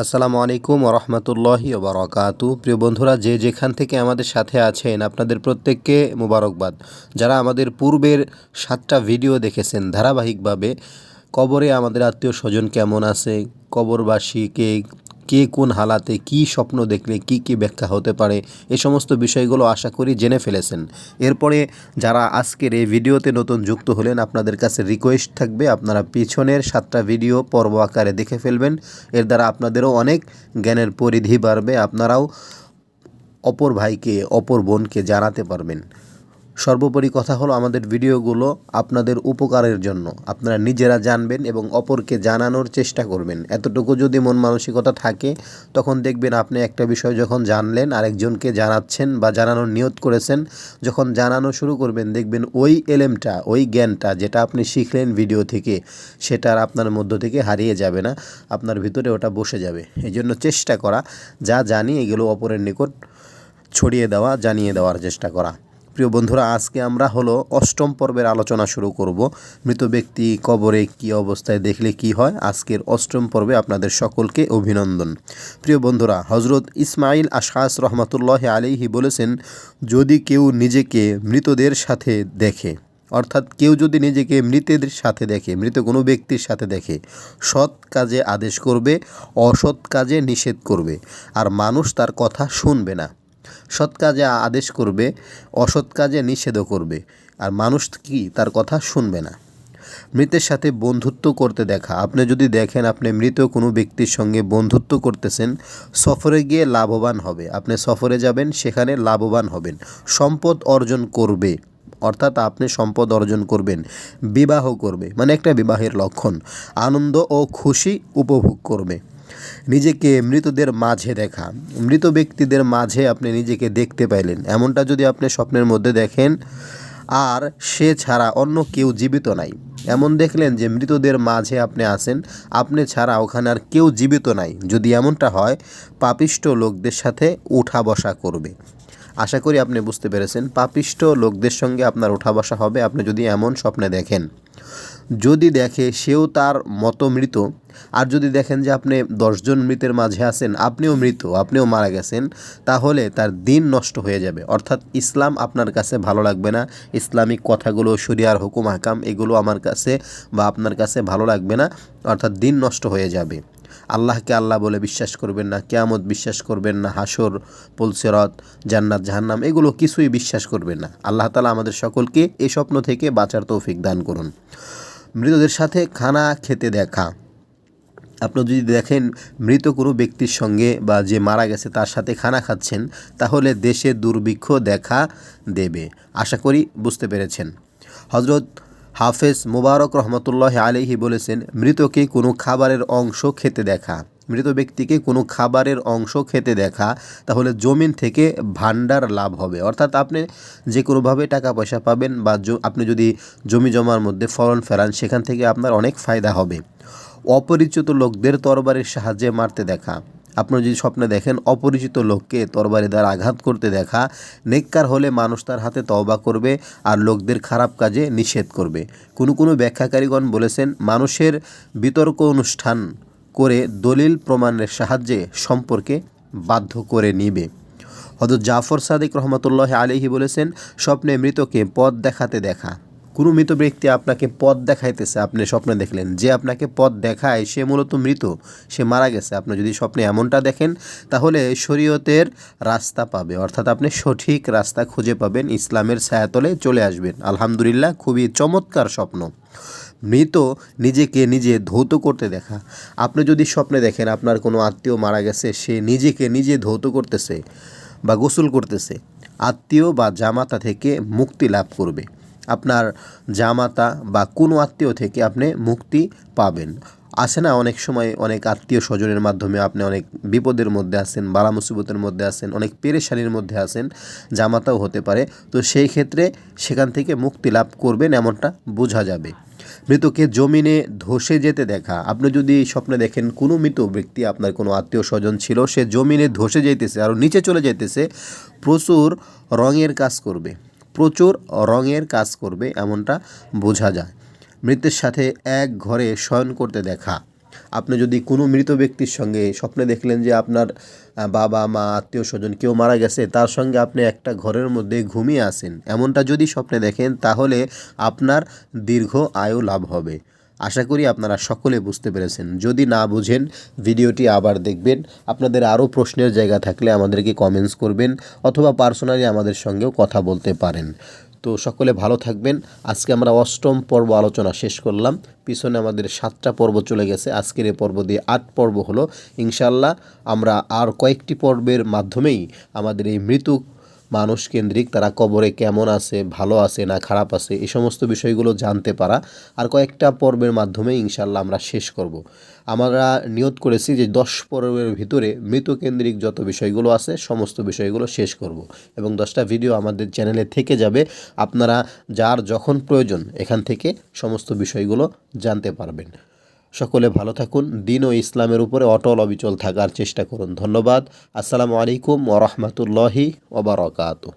আসসালামু আলাইকুম রহমতুল্লাহি ওবরাকাতু প্রিয় বন্ধুরা, যে যেখান থেকে আমাদের সাথে আছেন, আপনাদের প্রত্যেককে মোবারকবাদ। যারা আমাদের পূর্বের সাতটা ভিডিও দেখেছেন, ধারাবাহিকভাবে, কবরে আমাদের আত্মীয় স্বজন কেমন আছে কবরবাসীকে কে কোন হালাতে কি স্বপ্ন দেখলে কি কি ব্যাখ্যা হতে পারে, এ সমস্ত বিষয়গুলো আশা করি জেনে ফেলেছেন। এরপরে যারা আজকের এই ভিডিওতে নতুন যুক্ত হলেন, আপনাদের কাছে রিকোয়েস্ট থাকবে, আপনারা পিছনের সাতটা ভিডিও পর্ব আকারে দেখে ফেলবেন। এর দ্বারা আপনাদেরও অনেক জ্ঞানের পরিধি বাড়বে, আপনারাও অপর ভাইকে, অপর বোনকে জানাতে পারবেন। সর্বোপরি কথা হলো আমাদের ভিডিওগুলো আপনাদের উপকারের জন্য। আপনারা নিজেরা জানবেন এবং অপরকে জানানোর চেষ্টা করবেন। এতটুকু যদি মন মানসিকতা থাকে, তখন দেখবেন আপনি একটা বিষয় যখন জানলেন, আরেকজনকে জানাচ্ছেন বা জানানোর নিয়ত করেছেন, যখন জানানো শুরু করবেন, দেখবেন ওই এলেমটা, ওই জ্ঞানটা যেটা আপনি শিখলেন ভিডিও থেকে, সেটা আর আপনার মধ্য থেকে হারিয়ে যাবে না, আপনার ভিতরে ওটা বসে যাবে। এই জন্য চেষ্টা করা, যা জানি এগুলো অপরের নিকট, ছড়িয়ে দেওয়া, জানিয়ে দেওয়ার চেষ্টা করা। প্রিয় বন্ধুরা, আজকে আমরা হলো অষ্টম পর্বের আলোচনা শুরু করব। মৃত ব্যক্তি কবরে কি অবস্থায় দেখলে কি হয়? আজকের অষ্টম পর্বে আপনাদের সকলকে অভিনন্দন। প্রিয় বন্ধুরা হজরত ইসমাইল আশাস রহমতুল্লাহ আলিহি বলেছেন, যদি কেউ নিজেকে মৃতদের সাথে দেখে, অর্থাৎ কেউ যদি নিজেকে মৃতের সাথে দেখে, মৃত কোনো ব্যক্তির সাথে দেখে, সৎ কাজে আদেশ করবে, অসৎ কাজে নিষেধ করবে, আর মানুষ তার কথা শুনবে না। সৎ কাজে আদেশ করবে, অসৎ কাজে নিষেধও করবে। আর মানুষ কি তার কথা শুনবে না? মৃতের সাথে বন্ধুত্ব করতে দেখা। আপনি যদি দেখেন আপনি মৃত কোনো ব্যক্তির সঙ্গে বন্ধুত্ব করতেছেন, সফরে গিয়ে লাভবান হবে। আপনি সফরে যাবেন, সেখানে লাভবান হবেন। সম্পদ অর্জন করবে, অর্থাৎ আপনি সম্পদ অর্জন করবেন, বিবাহ করবে। মানে একটা বিবাহের লক্ষণ। আনন্দ ও খুশি উপভোগ করবে। নিজেকে মৃতদের মাঝে দেখা। মৃত ব্যক্তিদের মাঝে আপনি নিজেকে দেখতে পাইলেন। এমনটা যদি আপনি স্বপ্নের মধ্যে দেখেন, আর সে ছাড়া অন্য কেউ জীবিত নাই। এমন দেখলেন যে মৃতদের মাঝে আপনি আছেন, আপনি ছাড়া ওখানে আর কেউ জীবিত নাই। যদি এমনটা হয়, পাপিষ্ট লোকদের সাথে উঠা বসা করবে। আশা করি আপনি বুঝতে পেরেছেন, পাপিষ্ট লোকদের সঙ্গে আপনার ওঠা বসা হবে। আপনি যদি এমন স্বপ্নে দেখেন, যদি দেখে সেও তার মতো মৃত আর যদি দেখেন যে আপনি দশজন মৃতের মাঝে আছেন, আপনিও মৃত, আপনিও মারা গেছেন, তাহলে তার দিন নষ্ট হয়ে যাবে। অর্থাৎ ইসলাম আপনার কাছে ভালো লাগবে না, ইসলামিক কথাগুলো, শরিয়ার হুকুম, হাকাম, এগুলো আমার কাছে বা আপনার কাছে ভালো লাগবে না, অর্থাৎ দিন নষ্ট হয়ে যাবে। আল্লাহকে আল্লাহ বলে বিশ্বাস করবেন না, কেয়ামত বিশ্বাস করবেন না হাসর পুলসেরত, জান্নাত, জাহান্নাম, এগুলো কিছুই বিশ্বাস করবেন না। আল্লাহ তালা আমাদের সকলকে এ স্বপ্ন থেকে বাঁচার তৌফিক দান করুন। মৃতদের সাথে খানা খেতে দেখা। আপনি যদি দেখেন মৃত কোনো ব্যক্তির সঙ্গে বা যে মারা গেছে তার সাথে খানা খাচ্ছেন, তাহলে দেশে দুর্ভিক্ষ দেখা দেবে। আশা করি বুঝতে পেরেছেন। হজরত হাফেজ মুবারক রহমতুল্লাহ আলিহি বলেছেন, মৃতকে কোনো খাবারের অংশ খেতে দেখা। মৃত ব্যক্তিকে কোনো খাবারের অংশ খেতে দেখা, তাহলে জমিন থেকে ভান্ডার লাভ হবে। অর্থাৎ আপনি যে কোনোভাবে টাকা পয়সা পাবেন বা আপনি যদি জমি জমার মধ্যে ফলন ফেরান, সেখান থেকে আপনার অনেক ফায়দা হবে। অপরিচিত লোকদের তরবারির সাহায্যে মারতে দেখা। আপনি যদি স্বপ্নে দেখেন, অপরিচিত লোককে তরবারি দ্বারা আঘাত করতে দেখা, নেককার হলে মানুষ তার হাতে তওবা করবে আর লোকদের খারাপ কাজে নিষেধ করবে। কোনো কোনো ব্যাখ্যাকারীগণ বলেছেন, মানুষের বিতর্ক অনুষ্ঠান করে দলিল প্রমাণের সাহায্যে সম্পর্কে বাধ্য করে নিবে। হয়তো জাফর সাদিক রহমতুল্লাহ আলিহি বলেছেন, স্বপ্নে মৃতকে পথ দেখাতে দেখা। কোনো মৃত ব্যক্তি আপনাকে পথ দেখাইতেছে, আপনি স্বপ্নে দেখলেন। যে আপনাকে পথ দেখায়, সে মূলত মৃত, সে মারা গেছে। আপনি যদি স্বপ্নে এমনটা দেখেন, তাহলে শরীয়তের রাস্তা পাবে। অর্থাৎ আপনি সঠিক রাস্তা খুঁজে পাবেন, ইসলামের ছায়াতলে চলে আসবেন। আলহামদুলিল্লাহ, খুবই চমৎকার স্বপ্ন। মৃত নিজেকে নিজে ধৌত করতে দেখা। আপনি যদি স্বপ্নে দেখেন, আপনার কোনো আত্মীয় মারা গেছে, সে নিজেকে নিজে ধৌত করতেছে বা গোসল করতেছে। আত্মীয় বা জামাতা থেকে মুক্তি লাভ করবে। জামাতা বা কোনো আত্মীয় থেকে আপনি মুক্তি পাবেন। আসে না অনেক সময় অনেক আত্মীয় স্বজনের মাধ্যমে আপনি অনেক বিপদের মধ্যে আছেন, বালা মুসিবতের মধ্যে আছেন, অনেক পেরেশানির মধ্যে আছেন, জামাতাও হতে পারে। তো সেই ক্ষেত্রে সেখান থেকে মুক্তি লাভ করবেন এমনটা বোঝা যাবে। মৃতকে জমিনে ধসে যেতে দেখা। আপনি যদি স্বপ্নে দেখেন কোনো মৃত ব্যক্তি আপনার কোনো আত্মীয় স্বজন ছিল, সে জমিনে ধসে যেতেছে আর নিচে চলে যেতেছে প্রচুর রঙের কাজ করবে। প্রচুর রঙের কাজ করবে এমনটা বোঝা যায়। মৃতের সাথে এক ঘরে শয়ন করতে দেখা। আপনি যদি কোনো মৃত ব্যক্তির সঙ্গে স্বপ্নে দেখলেন যে আপনার বাবা, মা, আত্মীয় স্বজন কেউ মারা গেছে, তার সঙ্গে আপনি একটা ঘরের মধ্যে ঘুমিয়ে আসেন এমনটা যদি স্বপ্নে দেখেন, তাহলে আপনার দীর্ঘ আয়ু লাভ হবে। আশা করি আপনারা সকলে বুঝতে পেরেছেন। যদি না বুঝেন, ভিডিওটি আবার দেখবেন। আপনাদের আরও প্রশ্নের জায়গা থাকলে আমাদেরকে কমেন্টস করবেন অথবা পার্সোনালি আমাদের সঙ্গেও কথা বলতে পারেন। তো সকলে ভালো থাকবেন। আজকে আমরা অষ্টম পর্ব আলোচনা শেষ করলাম। পিছনে আমাদের সাতটা পর্ব চলে গেছে। আজকের এই পর্ব দিয়ে আট পর্ব হলো। ইনশাল্লাহ আমরা আর কয়েকটি পর্বের মাধ্যমেই আমাদের এই মৃত্যু মানুষ কেন্দ্রিক তারা কবরে কেমন আছে, ভালো আছে না খারাপ আছে এই সমস্ত বিষয়গুলো জানতে পারা আর কয়েকটা পর্বের মাধ্যমে ইনশাল্লাহ আমরা শেষ করব। আমরা নিয়ত করেছি যে দশ পর্বের ভিতরে মৃতকেন্দ্রিক যত বিষয়গুলো আছে, সমস্ত বিষয়গুলো শেষ করব। এবং দশটা ভিডিও আমাদের চ্যানেলে থেকে যাবে আপনারা যার যখন প্রয়োজন এখান থেকে সমস্ত বিষয়গুলো জানতে পারবেন সকলে ভালো থাকুন। দিন ও ইসলামের উপরে অটল অবিচল থাকার চেষ্টা করুন। ধন্যবাদ। আসসালামু আলাইকুম ওরহমতুল্লাহি ওবরাকাতু